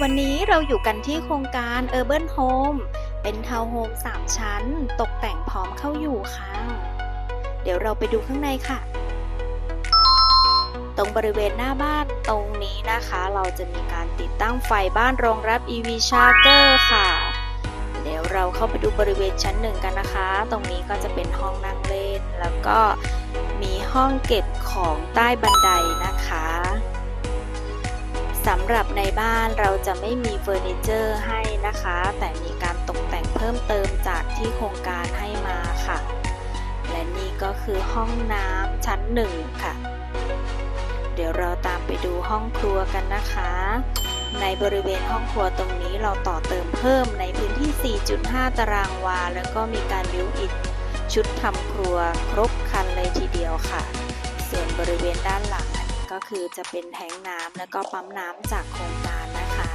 วันนี้เราอยู่กันที่โครงการ Urban Home เป็นทาวน์โฮม3 ชั้น ตกแต่งพร้อมเข้าอยู่ค่ะ เดี๋ยวเราไปดูข้างในค่ะ ตรงบริเวณหน้าบ้านตรงนี้นะคะ เราจะมีการติดตั้งไฟบ้านรองรับ EV Charger ค่ะ เดี๋ยวเราเข้าไปดูบริเวณชั้นหนึ่งกันนะคะ ตรงนี้ก็จะเป็นห้องนั่งเล่น แล้วก็มีห้องเก็บของใต้บันไดนะคะำหรับในบ้านเราจะไม่มีเฟอร์นิเจอร์ให้นะคะ แต่มีการตกแต่งเพิ่มเติมจากที่โครงการให้มาค่ะ และนี่ก็คือห้องน้ำชั้นหนึ่งค่ะ เดี๋ยวเราตามไปดูห้องครัวกันนะคะ ในบริเวณห้องครัวตรงนี้เราต่อเติมเพิ่มในพื้นที่ 4.5 ตารางวา แล้วก็มีการบิวอินชุดทำครัวครบครันเลยทีเดียวค่ะ ส่วนบริเวณด้านหลัง ก็คือจะเป็นแทงน้ำแล้วก็ปั๊มน้ำจากโครงการนะคะ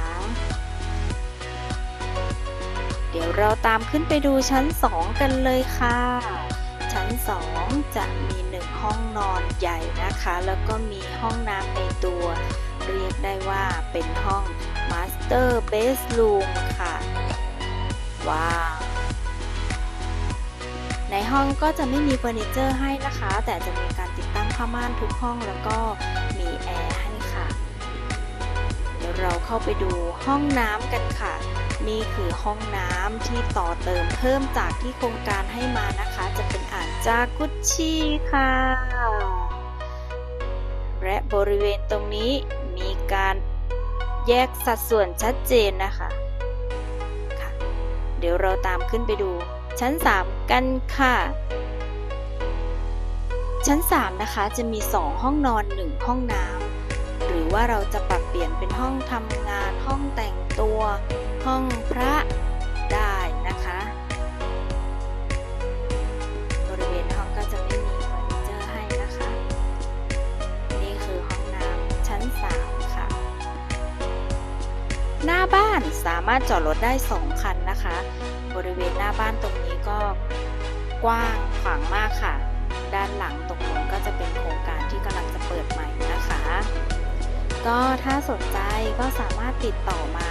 เดี๋ยวเราตามขึ้นไปดูชั้น 2 กันเลยค่ะ ชั้น 2 จะมีหนึ่งห้องนอนใหญ่นะคะ แล้วก็มีห้องน้ำในตัว เรียกได้ว่าเป็นห้อง Master Bedroom ค่ะ ว้าวในห้องก็จะไม่มีเฟอร์นิเจอร์ให้นะคะ แต่จะมีการติดตั้ง ผ้าม่านทุกห้องแล้วก็มีแอร์ให้ค่ะ เดี๋ยวเราเข้าไปดูห้องน้ำกันค่ะ นี่คือห้องน้ำที่ต่อเติมเพิ่มจากที่โครงการให้มานะคะ จะเป็นอ่างจากุชชีค่ะ และบริเวณตรงนี้มีการแยกสัดส่วนชัดเจนนะคะค่ะ เดี๋ยวเราตามขึ้นไปดูชั้น 3 กันค่ะ ชั้น 3 นะคะจะมี 2 ห้องนอน 1 ห้องน้ำหรือว่าเราจะปรับเปลี่ยนเป็นห้องทำงาน ห้องแต่งตัว ห้องพระได้นะคะ บริเวณห้องก็จะไม่มีเฟอร์นิเจอร์ให้นะคะ นี่คือห้องน้ำชั้น 3 ค่ะ หน้าบ้านสามารถจอดรถได้ 2 คันนะคะ บริเวณหน้าบ้านตรงนี้ก็กว้างขวางมากค่ะ ด้านหลังตรงนู้นก็จะเป็นโครงการที่กำลังจะเปิดใหม่นะคะ ก็ถ้าสนใจก็สามารถติดต่อมา